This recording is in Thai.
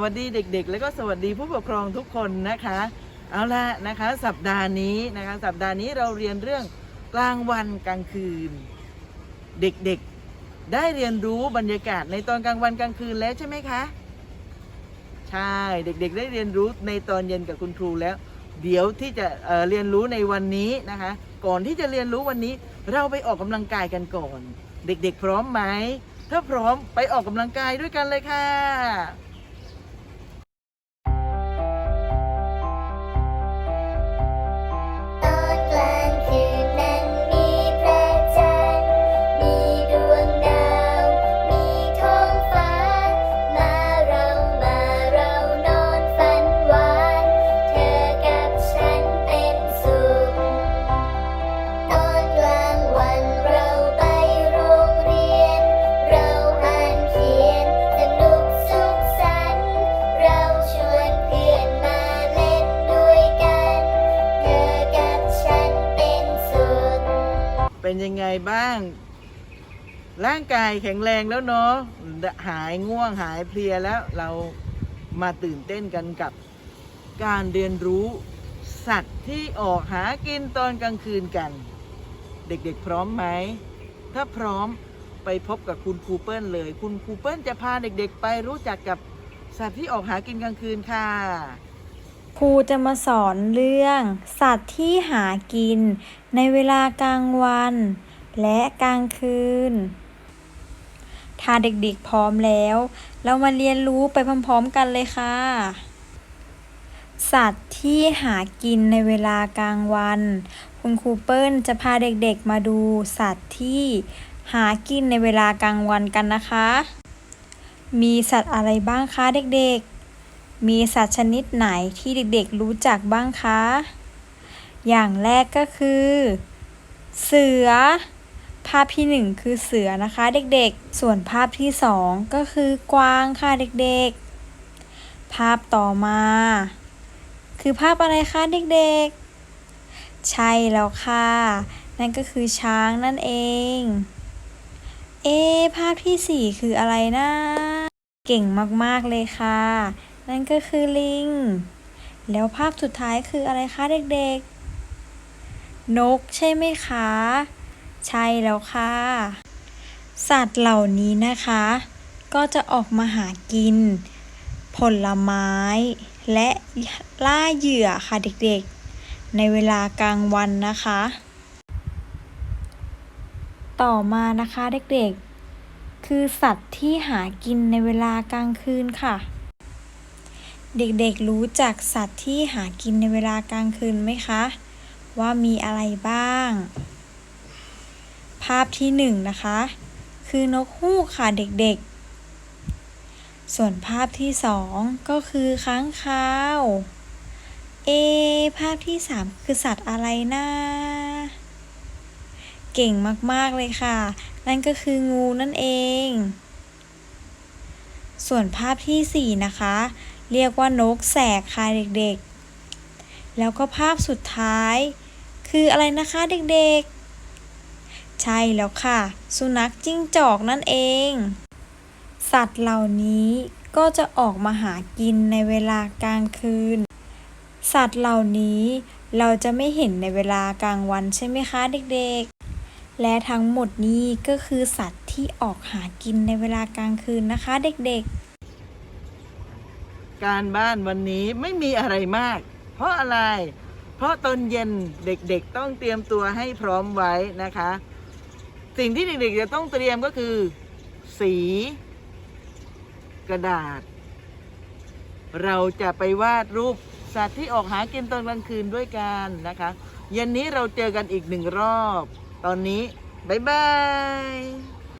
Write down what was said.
วัสดีเด็กๆ แล้วก็สวัสดีผู้ปกครองทุกคนนะคะ เอาละนะคะสัปดาห์นี้นะคะสัปดาห์นี้เราเรียนเรื่องกลางวันกลางคืน เด็กๆได้เรียนรู้บรรยากาศในตอนกลางวันกลางคืนแล้วใช่ไหมคะใช่เด็กๆ ได้เรียนรู้ในตอนเย็นกับคุณครูแล้ว เดี๋ยวที่จะเเรียนรู้ในวันนี้นะคะ ก่อนที่จะเรียนรู้วันนี้ เราไปออกกำลังกายกันก่อน เด็กๆ พร้อมไหมถ้าพร้อมไปออกกำลังกายด้วยกันเลยค่ะ เป็นยังไงบ้าง ร่างกายแข็งแรงแล้วเนาะหายง่วงหายเพลียแล้วเรามาตื่นเต้นกันกับการเรียนรู้สัตว์ที่ออกหากินตอนกลางคืนกัน เด็กๆพร้อมไหม ถ้าพร้อมไปพบกับคุณครูเปิลเลย คุณครูเปิลจะพาเด็กๆ ไปรู้จักกับสัตว์ที่ออกหากินกลางคืนค่ะ ครูจะมาสอนเรื่อง สัตว์ที่หากิน ในเวลากลางวัน และกลางคืน ถ้าเด็กๆพร้อมแล้ว เรามาเรียนรู้ไปพร้อมๆกันเลยค่ะ สัตว์ที่หากินในเวลากลางวัน คุณครูเปิ้ลจะพาเด็กๆมาดูสัตว์ที่หากินในเวลากลางวันกันนะคะ มีสัตว์อะไรบ้างคะเด็กๆ มีสัตว์ชนิดไหนที่เด็กๆรู้จักบ้างคะ อย่างแรกก็คือ เสือ ภาพที่หนึ่งคือเสือนะคะเด็กๆ ส่วนภาพที่สองก็คือกวางค่ะเด็กๆ ภาพต่อมา คือภาพอะไรคะเด็กๆ ใช่แล้วค่ะ นั่นก็คือช้างนั่นเอง เอภาพที่สี่คืออะไรนะเก่งมาก ๆ เลยค่ะ นั่นก็คือลิง แล้วภาพสุดท้ายคืออะไรคะเด็กๆ นกใช่ไหมคะ ใช่แล้วค่ะ สัตว์เหล่านี้นะคะ ก็จะออกมาหากิน ผลไม้ และล่าเหยื่อค่ะเด็กๆ ในเวลากลางวันนะคะ ต่อมานะคะเด็กๆ คือสัตว์ที่หากินในเวลากลางคืนค่ะ เด็กๆรู้จักสัตว์ที่หากินในเวลากลางคืนไหมคะ ว่ามีอะไรบ้าง ภาพที่หนึ่งนะคะ คือนกฮูกค่ะเด็กๆ ส่วนภาพที่สองก็คือค้างคาว เอ ภาพที่สามคือสัตว์อะไรนะเก่งมากๆเลยค่ะ นั่นก็คืองูนั่นเอง ส่วนภาพที่สี่นะคะเรียกว่านกแสกค่ะเด็กๆ แล้วก็ภาพสุดท้าย คืออะไรนะคะเด็กๆ ใช่แล้วค่ะ สุนัขจิ้งจอกนั่นเอง สัตว์เหล่านี้ก็จะออกมาหากินในเวลากลางคืน สัตว์เหล่านี้เราจะไม่เห็นในเวลากลางวันใช่ไหมคะเด็กๆ และทั้งหมดนี้ก็คือสัตว์ที่ออกหากินในเวลากลางคืนนะคะเด็กๆ การบ้านวันนี้ไม่มีอะไรมาก เพราะอะไร เพราะตอนเย็นเด็กๆ ต้องเตรียมตัวให้พร้อมไว้นะคะ สิ่งที่เด็กๆจะต้องเตรียมก็คือ สี กระดาษ เราจะไปวาดรูปสัตว์ที่ออกหากินตอนกลางคืนด้วยกันนะคะ เย็นนี้เราเจอกันอีกหนึ่งรอบ ตอนนี้ บ๊ายบาย